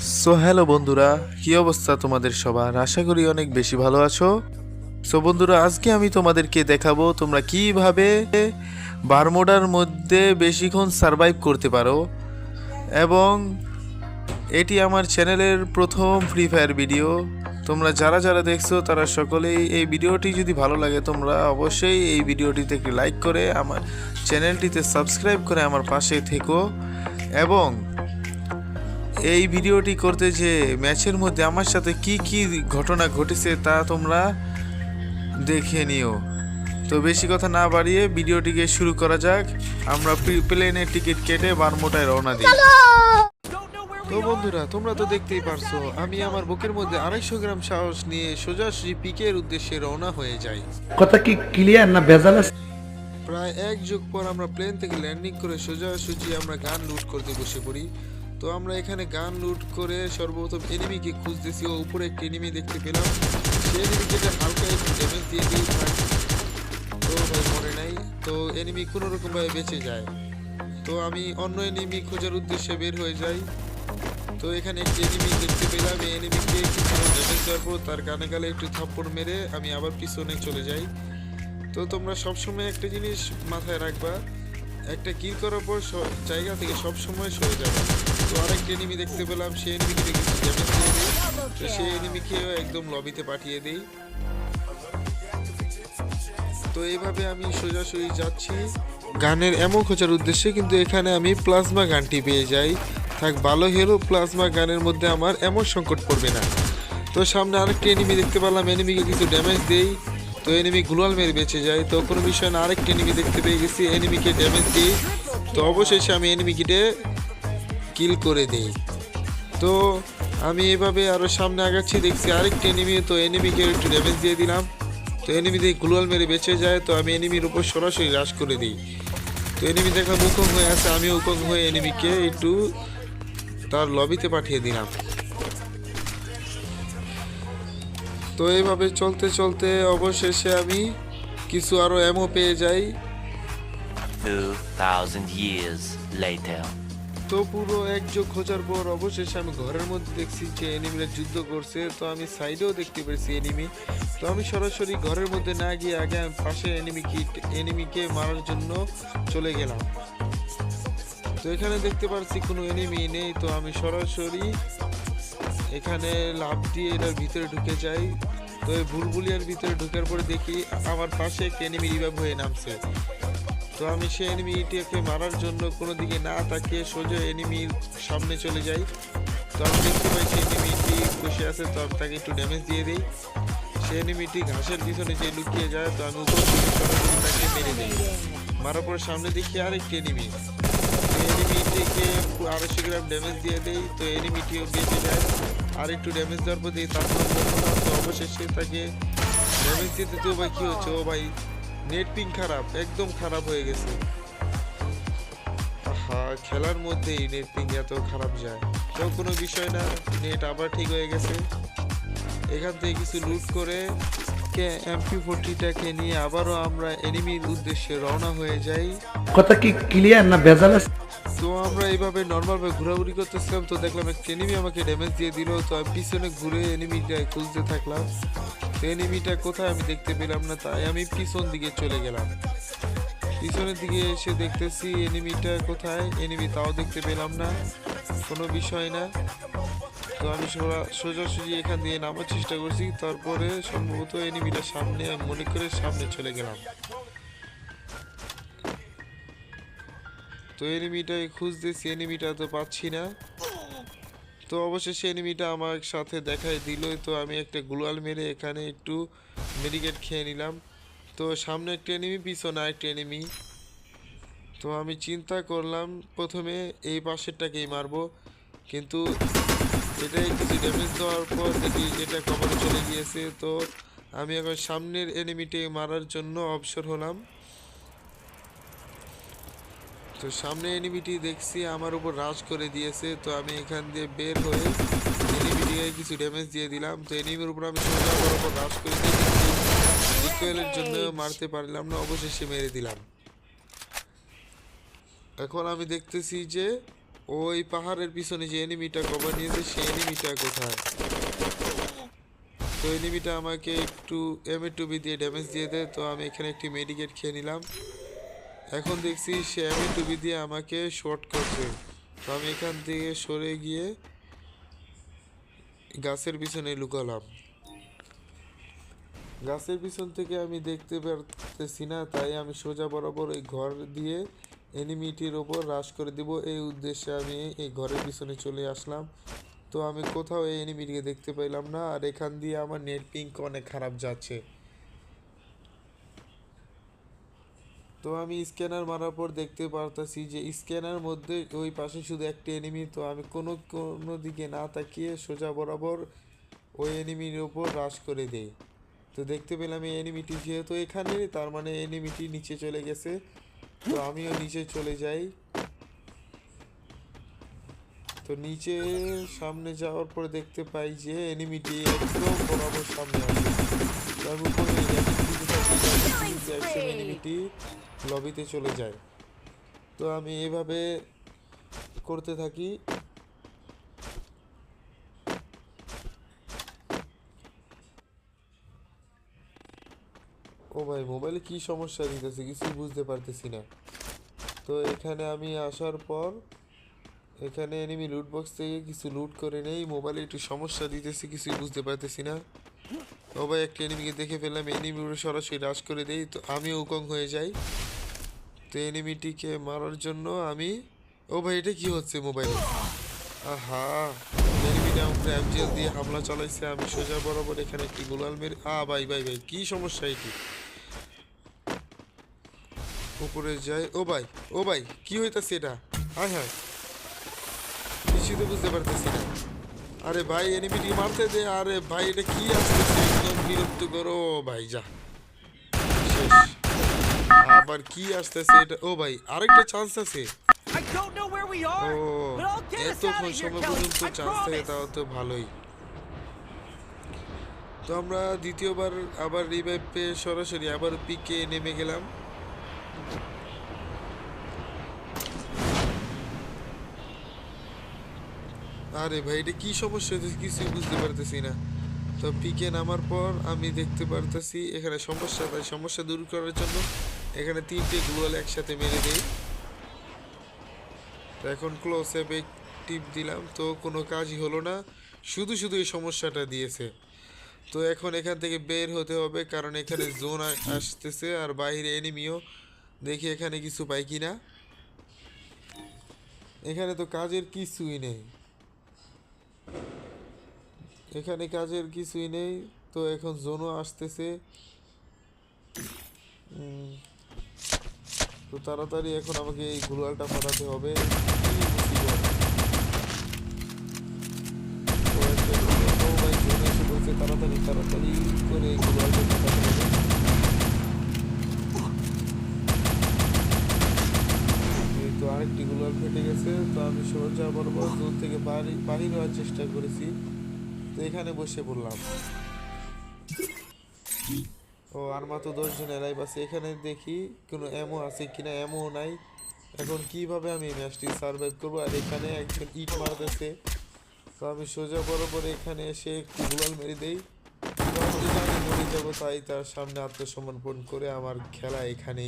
So hello বন্ধুরা। কি অবস্থা তোমাদের সবার? আশা করি অনেক বেশি ভালো আছো। সো বন্ধুরা, আজকে আমি তোমাদেরকে দেখাবো তোমরা কীভাবে বারমোডার মধ্যে বেশিক্ষণ সারভাইভ করতে পারো। এবং এটি আমার চ্যানেলের প্রথম ফ্রি ফায়ার ভিডিও তোমরা যারা যারা দেখছ, তারা সকলেই এই ভিডিওটি যদি ভালো লাগে, তোমরা অবশ্যই এই ভিডিওটিতে একটি লাইক করে আমার চ্যানেলটিতে সাবস্ক্রাইব করে আমার পাশে থেকো। এবং এই ভিডিওটি করতে যে ম্যাচের মধ্যে আমার সাথে কি কি ঘটনা ঘটেছে তা তোমরা দেখে নিও। তো বেশি কথা না বাড়িয়ে ভিডিওটিকে শুরু করা যাক। আমরা প্লেনের টিকিট কেটে বারমোটায় রওনা দিই। তো বন্ধুরা তোমরা তো দেখতেই পারছ আমি আমার বুকের মধ্যে আড়াইশো গ্রাম সাহস নিয়ে সোজাসুজি পিকের উদ্দেশ্যে রওনা হয়ে যাই। কথা কি ক্লিয়ার না ভেজাল প্রায় এক যুগ পর আমরা প্লেন থেকে ল্যান্ডিং করে সোজাসুজি আমরা গান লুট করতে বসে পড়ি। তো আমরা এখানে গান লুট করে সর্বপ্রথম এনিমিকে খুঁজতেছি। ও উপরে একটি এনিমি দেখতে পেলাম। সেই এনিমিকে হালকা একটু ড্যামেজ দিয়ে দিই। তো ভাই মরে নাই। তো এনিমি কোনো রকম বেঁচে যায়। তো আমি অন্য এনিমি খোঁজার উদ্দেশ্যে বের হয়ে যাই। তো এখানে একটি এনিমি দেখতে পেলাম। এই এনিমিকে ড্যামেজ দেওয়ার পর তার গানে গালে একটু থাপ্পড় মেরে আমি আবার পিছনে চলে যাই। তো তোমরা সবসময় একটা জিনিস মাথায় রাখবা একটা কিল করার পর জায়গা থেকে সব সময় সরে যাবে। তো আরেকটা এনিমি দেখতে পেলাম সেই এনিমিকে কিছু তো সেই এনিমিকেও একদম লবিতে পাঠিয়ে দিই। তো এইভাবে আমি সোজাসুজি যাচ্ছি। গানের এমন খোঁজার উদ্দেশ্যে কিন্তু এখানে আমি প্লাজমা গানটি পেয়ে যাই। থাক, ভালো হলো প্লাজমা গানের মধ্যে আমার এমন সংকট পড়বে না। তো সামনে আরেকটি এনিমি দেখতে পেলাম এনিমিকে কিছু ড্যামেজ দেই। তো এনিমি গ্লোয়াল মেরে বেঁচে যায়। তো কোনো বিষয় না, আরেকটি এনিমি দেখতে পেয়ে গেছি। এনিমিকে ড্যামেজ দিই। তো অবশেষে আমি এনিমিকে কিল করে দিই। তো আমি এভাবে আরও সামনে আগাচ্ছি, দেখছি আরেকটি এনিমি তো এনিমিকে একটু ড্যামেজ দিয়ে দিলাম। তো এনিমি দিয়ে গ্লোয়াল মেরে বেঁচে যায়। তো আমি এনিমির উপর সরাসরি রাশ করে দিই। তো এনিমি দেখা মুখং হয়ে আছে আমি উকং হয়ে এনিমিকে একটু তার লবিতে পাঠিয়ে দিলাম। তো এইভাবে চলতে চলতে অবশেষে আমি কিছু আরও এমও পেয়ে যাই। 2,000 years later. তো পুরো এক যোগ খোঁজার পর অবশেষে আমি ঘরের মধ্যে দেখছি যে এনিমিরা যুদ্ধ করছে। তো আমি সাইডেও দেখতে পেরেছি এনিমি তো আমি সরাসরি ঘরের মধ্যে না গিয়ে আগে আমি পাশে এনিমি কিট এনিমিকে মারার জন্য চলে গেলাম। তো এখানে দেখতে পাচ্ছি কোনো এনিমি নেই। তো আমি সরাসরি এখানে লাভ দিয়ে এটার ভিতরে ঢুকে যাই। তো এই বুলবুলিয়ার ভিতরে ঢুকার পরে দেখি আমার পাশে একটি এনিমি রিভাইভ হয়ে নামছে। তো আমি সেই এনিমিটাকে মারার জন্য কোনো দিকে না তাকিয়ে সোজা এনিমির সামনে চলে যাই। তো আমি দেখতে পাই সেই এনিমিটি বসে আছে, তো আমি তাকে একটু ড্যামেজ দিয়ে দিই। সেই এনিমিটি ঘাসের পিছনে যে লুকিয়ে যায়, তো আমি উপর থেকে সরাসরি তাকে মেরে দিই। মারার পর সামনে দেখি আরেকটি এনিমি এনিমিটিকে আড়াইশো গ্রাম ড্যামেজ দিয়ে দিই, তো এনিমিটিও বেঁচে যায়। আর একটু ড্যামেজ দেওয়ার পর দিই তারপর অবশেষে তাকে ড্যামেজ দিতে তো ভাই কী হচ্ছে? ও ভাই নেট পিং খারাপ, একদম খারাপ হয়ে গেছে। হ্যাঁ খেলার মধ্যেই নেট পিং এত খারাপ যায়। তো কোনো বিষয় না নেট আবার ঠিক হয়ে গেছে। এখান থেকে কিছু লুট করে এমপি ফোরটিটাকে নিয়ে আবারও আমরা এনিমির উদ্দেশ্যে রওনা হয়ে যাই। কথা কি ক্লিয়ার না ভেজাল তো আমরা এইভাবে নর্মালভাবে ঘোরাঘুরি করতেছিলাম, তো দেখলাম একটা এনিমি আমাকে ড্যামেজ দিয়ে দিল, তো আমি পিছনে ঘুরে এনিমিটা খুঁজতে থাকলাম। তো এনিমিটা কোথায় আমি দেখতে পেলাম না, তাই আমি পিছন দিকে চলে গেলাম। পিছনের দিকে এসে দেখতেছি এনিমিটা কোথায় এনিমি তাও দেখতে পেলাম না, কোনো বিষয় না। তো আমি সোজা- সোজাসুজি এখান দিয়ে নামার চেষ্টা করছি, তারপরে সম্ভবত এনিমিটা সামনে মনে করে সামনে চলে গেলাম। তো এনিমিটাই খুঁজতেছি এনিমিটা তো পাচ্ছি না। তো অবশেষে এনিমিটা আমার সাথে দেখাই দিল, তো আমি একটা গ্লোয়াল মেরে এখানে একটু মেডিকেট খেয়ে নিলাম। তো সামনে একটা এনিমি পিছনে একটা এনিমি তো আমি চিন্তা করলাম, প্রথমে এই পাশেরটাকেই মারবো। কিন্তু এটাই কিছু ড্যামেজ দেওয়ার পর দেখি এটা কভারে চলে গিয়েছে। তো আমি এখন সামনের এনিমিটি মারার জন্য অবসর হলাম। তো সামনে এনিমিটি দেখছি আমার উপর রাশ করে দিয়েছে তো আমি এখান দিয়ে বের হয়ে এনিমিটিকে কিছু ড্যামেজ দিয়ে দিলাম। তো এনিমির উপর আমি সোজা আমার উপর রাশ করে দিয়ে রিকোয়েলের জন্য মারতে পারলাম না অবশেষে মেরে দিলাম। এখন আমি দেখতেছি যে ওই পাহাড়ের পিছনে যে এনিমিটা কভার নিয়েছে সেই এনিমিটা কোথায়? তো এনিমিটা আমাকে একটু এম এ টুবি দিয়ে ড্যামেজ দিয়ে দেয় তো আমি এখানে একটি মেডিকেট খেয়ে নিলাম। এখন দেখছি সে আমি টুবি দিয়ে আমাকে শর্ট করছে। তো আমি এখান থেকে সরে গিয়ে গাছের পিছনে লুকালাম। গাছের পিছন থেকে আমি দেখতে পারতেছি না, তাই আমি সোজা বরাবর ওই ঘর দিয়ে এনিমিটির ওপর হ্রাস করে দিব। এই উদ্দেশ্যে আমি এই ঘরের পিছনে চলে আসলাম। তো আমি কোথাও এই এনিমিটিকে দেখতে পাইলাম না, আর এখান দিয়ে আমার নেট পিঙ্ক অনেক খারাপ যাচ্ছে। তো আমি স্ক্যানার মারার পর দেখতে পারতাছি যে স্ক্যানার মধ্যে ওই পাশে শুধু একটি এনিমি তো আমি কোনো কোনো দিকে না তাকিয়ে সোজা বরাবর ওই এনিমির ওপর হ্রাস করে দেই। তো দেখতে পেলাম এই এনিমিটি যেহেতু এখানে, তার মানে এনিমিটি নিচে চলে গেছে। তো আমিও নিচে চলে যাই। তো নিচে সামনে যাওয়ার পর দেখতে পাই যে এনিমিটি একদম বরাবর সামনে আছে। তো আমি উপরে এনিমিটি লবিতে চলে যায়। তো আমি এভাবে করতে থাকি। ও ভাই, মোবাইলে কি সমস্যা দিতেছে? কিছু বুঝতে পারতেছি না। তো এখানে আমি আসার পর, এখানে এনিমি লুট বক্স থেকে কিছু লুট করে নেই। মোবাইলে একটু সমস্যা দিতেছে, কিছুই বুঝতে পারতেছি না। ও ভাই, একটা এনিমিকে দেখে ফেললাম। এনিমি সরাসরি রাশ করে দেই। তো আমি উকং হয়ে যাই। তো এনিমিটিকে মারার জন্য আমি ও ভাই, এটা কি হচ্ছে মোবাইলে আহা! এনিমিটা আমাকে দিয়ে হামলা চালাইছে। আমি সোজা বরাবর এখানে একটি গোলাল মেরে আ, ভাই ভাই ভাই, কি সমস্যা এটি? উপরে যাই। ও ভাই ও ভাই, কি হইতাছে এটা? হ্যাঁ হ্যাঁ! কিছুই তো বুঝতে পারতেছি না। আরে ভাই এনিমিটি মারতে দে। আরে ভাই এটা কি আসতেছে? একদম বিরক্ত করো। ভাই যা। আবার কি আসতেছে এটা? ও ভাই আরেকটা চান্স আছে। এতক্ষণ সময় পর্যন্ত চান্স থাকে. তাও তো ভালোই। তো আমরা দ্বিতীয়বার আবার রিভাইভ পেয়ে সরাসরি আবার পিকে নেমে গেলাম। আরে ভাই, এটা কি সমস্যা হয়েছে কিছুই বুঝতে পারতেছি না। তো পিকে নামার পর আমি দেখতে পারতেছি, এখানে সমস্যা, তাই সমস্যা দূর করার জন্য এখানে তিনটে গ্লোয়াল একসাথে মেরে দেই। তো এখন ক্লোজ অ্যাপে টিপ দিলাম, তো কোনো কাজই হলো না। শুধু শুধু এই সমস্যাটা দিয়েছে। তো এখন এখান থেকে বের হতে হবে, কারণ এখানে জোন আসতেছে আর বাইরে এনিমিও দেখি এখানে কিছু পাই কি না এখানে তো কাজের কিছুই নেই। এখানে কাজের কিছুই নেই। তো এখন জোনও আসতেছে। তো তাড়াতাড়ি এখন আমাকে এই গুলালটা ফাটাতে হবে। তাড়াতাড়ি তাড়াতাড়ি করে এই গুলালটা ফাটাতে হবে। তো আরেকটি গুলাল ফেটে গেছে। তো আমি সোজা বরাবর জোন থেকে বাড়ি বাহির হওয়ার চেষ্টা করেছি। তো এখানে বসে পড়লাম। ও, আর মাত্র দশজন এলাই আছে। এখানে দেখি কোনো এমও আছে কিনা এমও নাই। এখন কীভাবে আমি ম্যাচটি সার্ভাইভ করব? আর এখানে একজন ইট মারতেছে। তো আমি সোজা বরাবর এখানে এসে একটু গুলাল মেরে দেই। আমি মরে যাব, তাই তার সামনে আত্মসমর্পণ করে আমার খেলা এখানেই